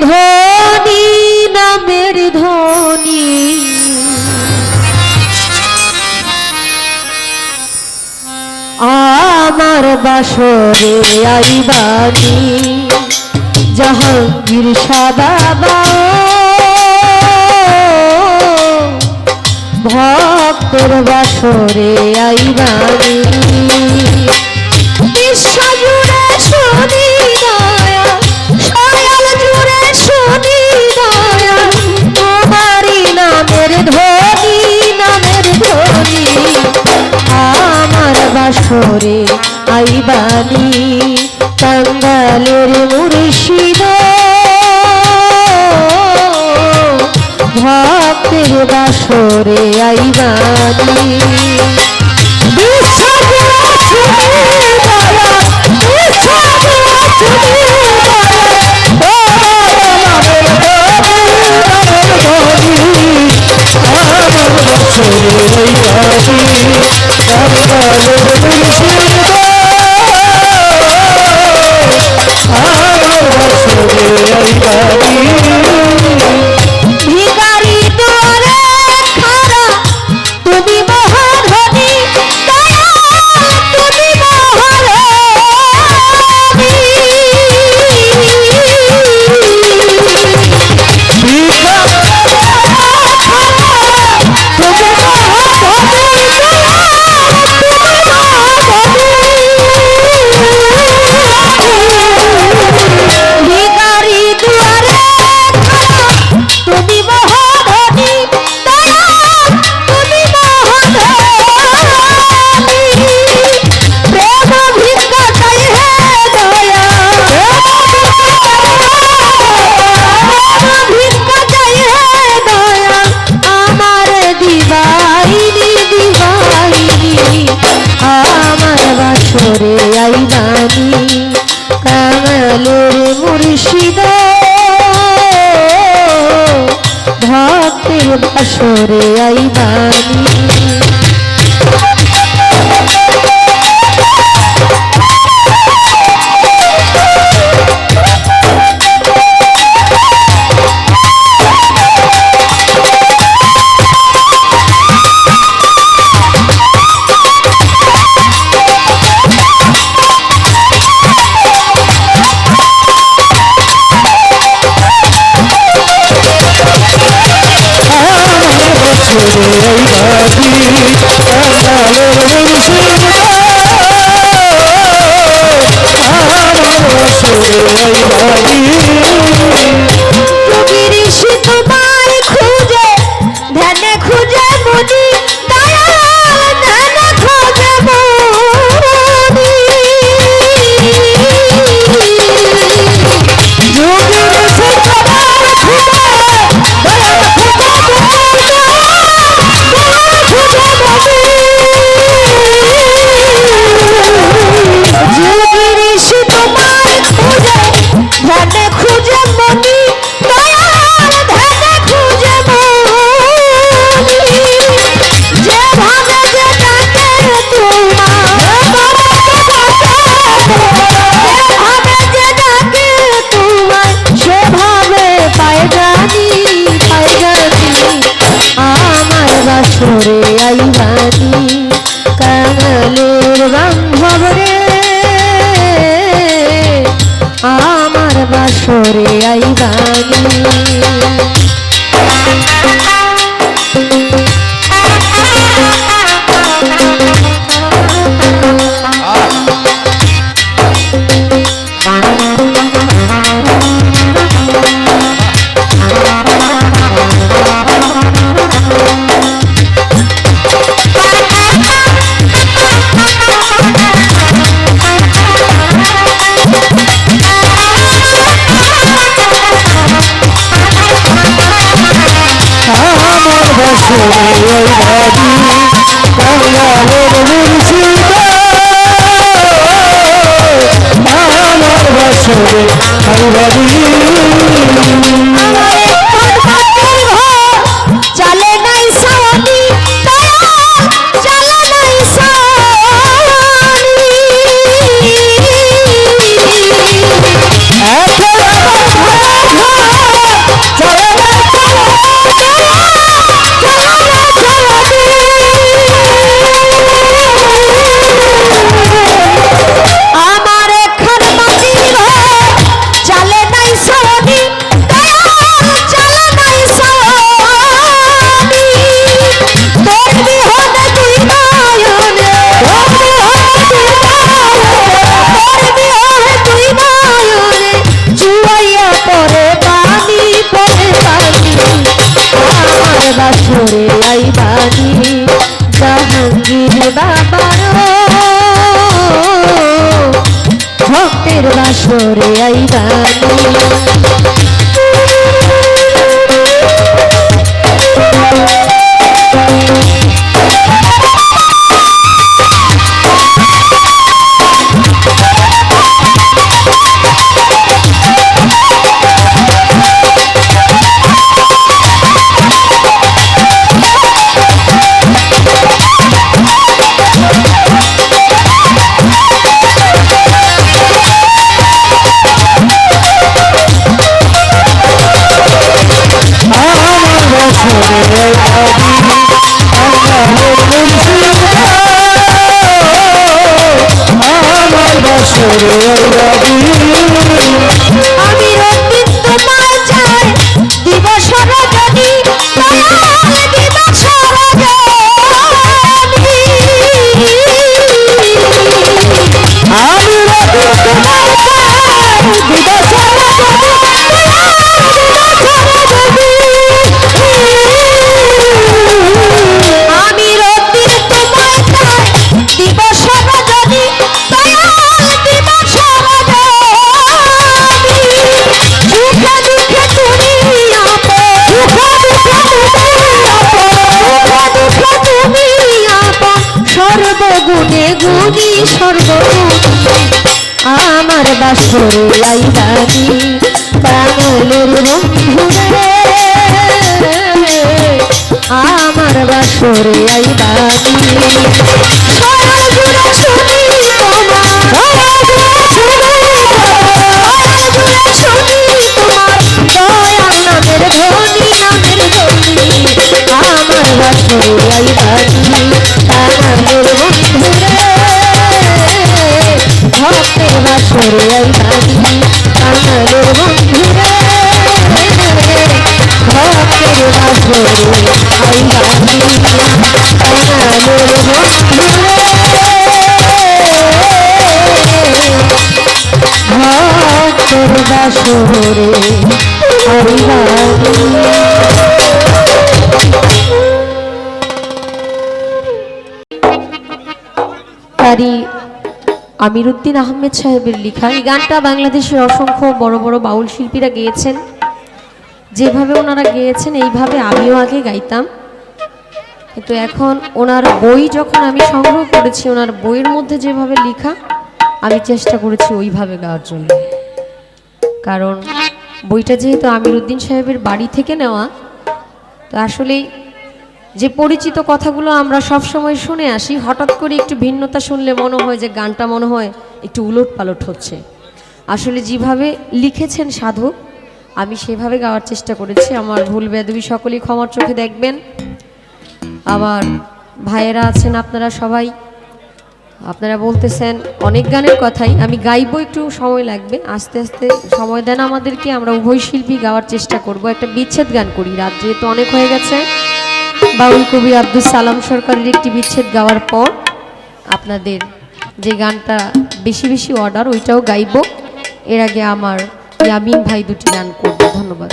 ধ্বনি নামের ধ্বনি আমার বাসরে আইবানি জাহাঙ্গীর সাদাবা ভক্তর বাসরে আইবানি কালের বান্ধব রে আমার বাসরে আইবানি। বাসরে আইবানি আমার বাসরে আইবানি বাঙালের বন্ধুরে আমার বাসরে আইবানি তোমার আমিরুদ্দিন আহমেদ সাহেবের লেখা। এই গানটা বাংলাদেশের অসংখ্য বড় বড় বাউল শিল্পীরা গেয়েছেন। যেভাবে ওনারা গেয়েছেন, এইভাবে আমিও আগে গাইতাম। কিন্তু এখন ওনার বই যখন আমি সংগ্রহ করেছি, ওনার বইয়ের মধ্যে যেভাবে লেখা, আমি চেষ্টা করেছি ওইভাবে গাওয়ার জন্য। কারণ বইটা যেহেতু আমিরুদ্দিন সাহেবের বাড়ি থেকে নেওয়া, তো আসলেই যে পরিচিত কথাগুলো আমরা সব সময় শুনে আসি, হঠাৎ করে একটু ভিন্নতা শুনলে মনে হয় যে গানটা মনে হয় একটু উলট পালট হচ্ছে। আসলে যেভাবে লিখেছেন সাধক আমি সেভাবে গাওয়ার চেষ্টা করেছি। আমার ভুল বেদবি সকলেই ক্ষমার চোখে দেখবেন। আমার ভাইয়েরা আছেন আপনারা সবাই। আপনারা বলতেছেন অনেক গানের কথাই, আমি গাইবো একটু সময় লাগবে, আস্তে আস্তে সময় দেন আমাদেরকে, আমরা উভয় শিল্পী গাওয়ার চেষ্টা করব। একটা বিচ্ছেদ গান করি, রাত যেহেতু অনেক হয়ে গেছে। বাউল কবি আব্দুল সালাম সরকারের একটি বিচ্ছেদ গাওয়ার পর আপনাদের যে গানটা বেশি বেশি অর্ডার, ওইটাও গাইব। এর আগে আমার ইয়ামিন ভাই দুটি গান করব, ধন্যবাদ।